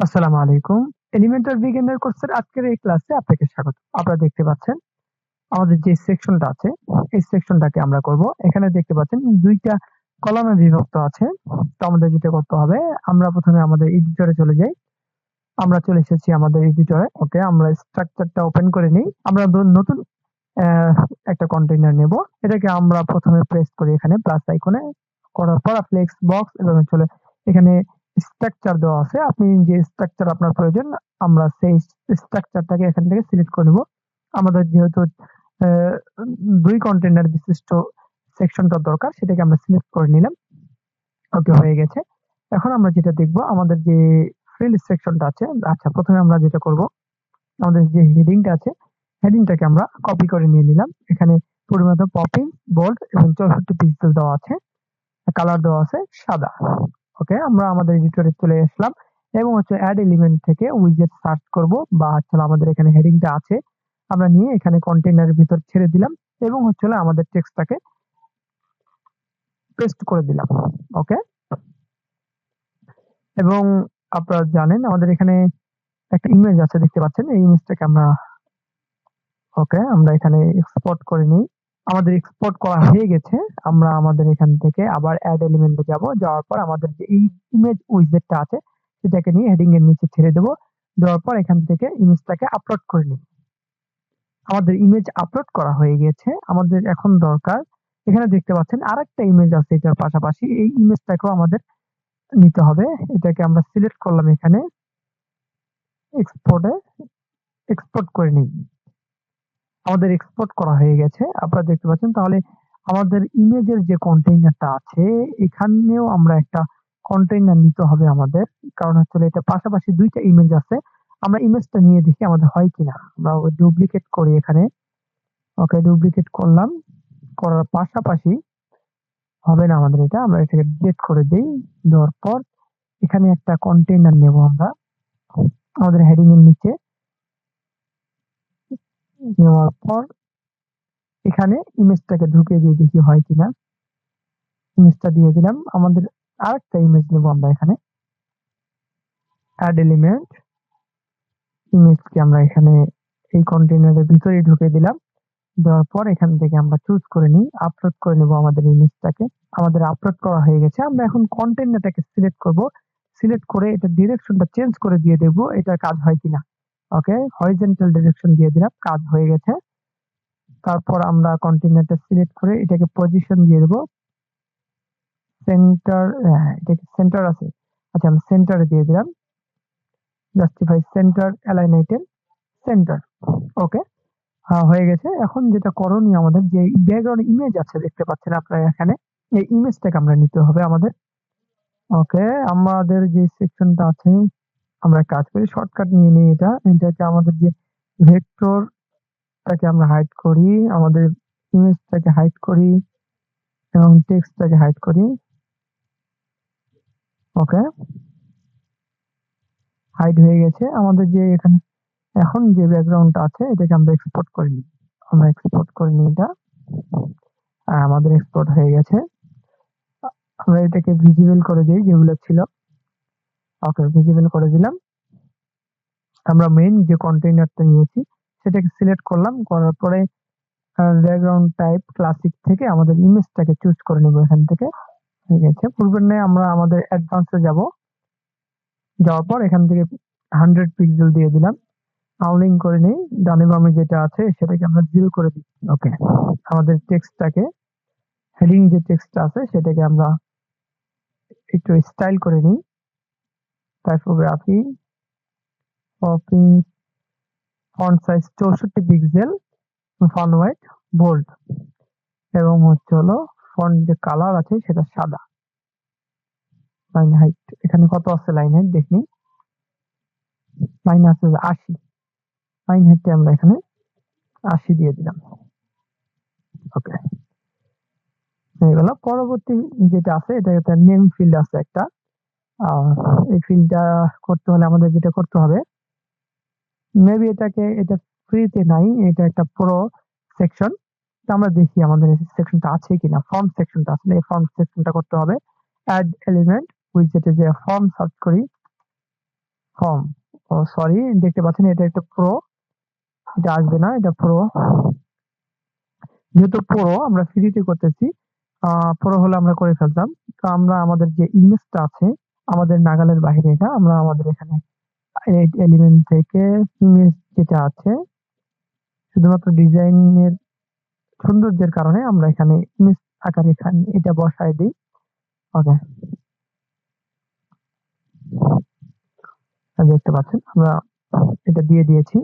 আসসালামু আলাইকুম। Elemental beginner কোর্সের আজকের এই ক্লাসে আপনাকে স্বাগত। আপনারা দেখতে পাচ্ছেন, আমাদের যে সেকশনটা আছে, এই সেকশনটাকে আমরা করব। এখানে দেখতে পাচ্ছেন ২ টা কলামে বিভক্ত আছে। তো আমাদের যেটা করতে হবে, আমরা প্রথমে আমাদের এডিটরে চলে যাই। আমরা চলে এসেছি আমাদের এডিটরে। ওকে, আমরা স্ট্রাকচারটা ওপেন করে নেই। আমরা নতুন একটা কন্টেইনার নেব। এটাকে আমরা প্রথমে প্রেস করি এখানে প্লাস আইকনে করার পর ফ্লেক্স বক্স এবং চলে এখানে স্ট্রাকচার দেওয়া আছে। আপনি যে স্ট্রাকচার আপনার প্রয়োজন আমরা সেই স্ট্রাকচারটাকে এখান থেকে সিলেক্ট করে নেব। আমাদের যেহেতু অ্যা ২ কন্টেইনার বিশিষ্ট সেকশনটা দরকার সেটাকে আমরা সিলেক্ট করে নিলাম। ওকে হয়ে গেছে। এখন আমরা যেটা দেখব আমাদের যে ফিল্ড সেকশনটা আছে আচ্ছা প্রথমে আমরা যেটা করব আমাদের যে হেডিংটা আছে হেডিংটাকে আমরা কপি করে নিয়ে নিলাম। এখানে পরিমাণ পপিং, বোল্ড এবং 64 পিক্সেল দেওয়া আছে। কালার দেওয়া আছে সাদা। ওকে, আমরা আমাদের এডিটরে চলে আসলাম। এবং হচ্ছে অ্যাড এলিমেন্ট থেকে উইজেট সার্চ করব বা হচ্ছে আমাদের এখানে হেডিংটা আছে। আমরা নিয়ে এখানে কন্টেইনারের ভিতর ছেড়ে দিলাম এবং হচ্ছে আমাদের টেক্সটটাকে পেস্ট করে দিলাম, ওকে? এবং আপনারা জানেন আমাদের এখানে একটা ইমেজ আছে, দেখতে পাচ্ছেন? এই ইমেজটাকে আমরা, ওকে, আমরা এখানে এক্সপোর্ট করে নিই। আমাদের এক্সপোর্ট করা হয়ে গেছে। আমরা আমাদের এখান থেকে আবার অ্যাড এলিমেন্টে যাব। যাওয়ার পর আমাদের যে এই ইমেজ উইজেটটা আছে, সেটাকে নিয়ে হেডিং এর নিচে ছেড়ে দেব। দেওয়ার পর এখান থেকে ইমেজটাকে আপলোড করে নিই। আমাদের ইমেজ আপলোড করা হয়ে গেছে। আমাদের এখন দরকার, এখানে দেখতে পাচ্ছেন আরেকটা ইমেজ আছে এটার পাশাপাশি। এই ইমেজটাকেও আমাদের নিতে হবে। এটাকে আমরা সিলেক্ট করলাম এখানে। এক্সপোর্টে এক্সপোর্ট করে নিই। আমাদের এক্সপোর্ট করা হয়ে গেছে। আপনারা দেখতে পাচ্ছেন, তাহলে আমাদের ইমেজের যে কন্টেইনারটা আছে, এখানেও আমরা একটা কন্টেইনার নিতে হবে আমাদের। কারণ হচ্ছে এটা পাশাপাশি দুইটা ইমেজ আছে। আমরা ইমেজটা নিয়ে দেখি আমাদের হয় কিনা। আমরা ডুপ্লিকেট করি এখানে। ওকে ডুপ্লিকেট করলাম। করার পাশাপাশি হবে না আমাদের এটা। আমরা এটাকে ডিলিট করে দিই। দেওয়ার পর এখানে একটা কন্টেইনার নেব আমরা। আমাদের হেডিং এর নিচে। নেওয়ার পর এখানে ইমেজটাকে ঢুকিয়ে দিয়ে দেখি হয় কিনা। ইমেজটা দিয়ে দিলাম। আমাদের আরেকটা ইমেজ নেব আমরা এখানে। অ্যাড এলিমেন্ট ইমেজকে আমরা এখানে এই কন্টেইনারের ভিতরে ঢুকে দিলাম। দেওয়ার পর এখান থেকে আমরা চুজ করে নিই আপলোড করে নেব আমাদের ইমেজটাকে আমাদের আপলোড করা হয়ে গেছে। আমরা এখন কন্টেইনারটাকে সিলেক্ট করব। সিলেক্ট করে এটা ডিরেকশনটা চেঞ্জ করে দিয়ে দেব, এটা কাজ হয় কিনা। ওকে হরিজেন্টাল ডিরেকশন দিয়ে দিলাম, কাজ হয়ে গেছে। তারপর আমরা কন্টেইনারটা সিলেক্ট করে এটাকে পজিশন দিয়ে দেব। সেন্টার এটা সেন্টার আছে। আচ্ছা আমি সেন্টারে দিয়ে দিলাম। Justify center align item center okay হয়ে গেছে। এখন যেটা করণীয় আমাদের, যে ব্যাকগ্রাউন্ড ইমেজ আছে, দেখতে পাচ্ছেন আপনারা এখানে, এই ইমেজটাকে আমরা নিতে হবে আমাদের। ওকে আমাদের যে সেকশনটা আছে আমরা কাজ করি শর্টকাট নিয়ে নিই এটা, এটাকে আমাদের যে ভেক্টরটাকে আমরা হাইড করি, আমাদের ইমেজটাকে হাইড করি এবং টেক্সটটাকে হাইড করি। ওকে হাইড হয়ে গেছে। আমাদের যে এখানে, এখন যে ব্যাকগ্রাউন্ডটা আছে, এটাকে আমরা এক্সপোর্ট করে নিই। আমরা এক্সপোর্ট করে নিই এটা। আর আমাদের এক্সপোর্ট হয়ে গেছে। আমরা এটাকে ভিজিবল করে দিই যেগুলো ছিল। ওকে ভিজিবল করে দিলাম। আমরা মেইন যে কন্টেইনারটা নিয়েছি, সেটাকে সিলেক্ট করলাম। করার পরে ব্যাকগ্রাউন্ড টাইপ ক্লাসিক থেকে আমাদের ইমেজটাকে চুজ করে নেব এখান থেকে। ঠিক আছে, পূর্বের নেই আমরা আমাদের অ্যাডভান্সে যাব। যাওয়ার পর এখান থেকে হান্ড্রেড পিক্সেল দিয়ে দিলাম। আউলিং করে নেই। ডানে বামে যেটা আছে, সেটাকে আমরা জিরো করে দিই। ওকে আমাদের টেক্সটটাকে হেডিং যে টেক্সটটা আছে, সেটাকে আমরা একটু স্টাইল করে নিই। টাইপোগ্রাফি ফন্ট সাইজ চৌষট্টি পিক্সেল ফন্ট হোয়াইট বোল্ড এবং হচ্ছে হলো ফন্ট যে কালার আছে সেটা সাদা। লাইন হাইট এখানে কত আছে লাইন হাইট দেখনি? লাইন আছে আশি। লাইন হাইটটা আমরা এখানে আশি দিয়ে দিলাম। ওকে হয়ে গেল। পরবর্তী যেটা আছে, এটা নেম ফিল্ড আছে একটা। এই ফিল্ডটা করতে হলে আমাদের যেটা করতে হবে মেবি এটাকে, এটা ফ্রিতে নাই, এটা একটা প্রো সেকশন আমরা দেখি আমাদের সেকশনটা আছে কিনা ফর্ম সেকশনটা আসলে এই ফর্ম সেকশনটা করতে হবে অ্যাড এলিমেন্ট উইজেটে যে ফর্ম সার্চ করি ফর্ম ও সরি দেখতে পাচ্ছেন, এটা একটা প্রো এটা আসবে না, এটা প্রো যেহেতু প্রো আমরা ফ্রিতে করতেছি প্রো হলে আমরা করে ফেলতাম। তো আমরা আমাদের যে ইমেজটা আছে আমাদের নাগালের বাইরে এটা আমরা আমাদের এখানে এলিমেন্ট থেকে যেটা আছে, শুধুমাত্র ডিজাইনের সৌন্দর্যের কারণে আমরা এখানে ইমেজ আকারে এখানে, এটা বসায় দিই। ওকে। দেখতে পাচ্ছেন? আমরা এটা দিয়ে দিয়েছি।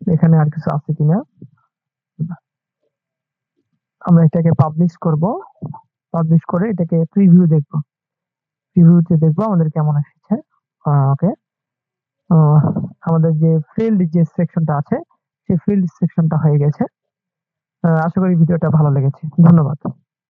এখানে আর কিছু আছে কিনা? আমরা এটাকে পাবলিশ করব। পাবলিশ করে এটাকে প্রিভিউ দেখব। প্রিভিউতে দেখব আমাদের কেমন এসেছে ওকে আমাদের যে ফিল্ড যে সেকশনটা আছে, সেই ফিল্ড সেকশনটা হয়ে গেছে। আশা করি ভিডিওটা ভালো লেগেছে। ধন্যবাদ।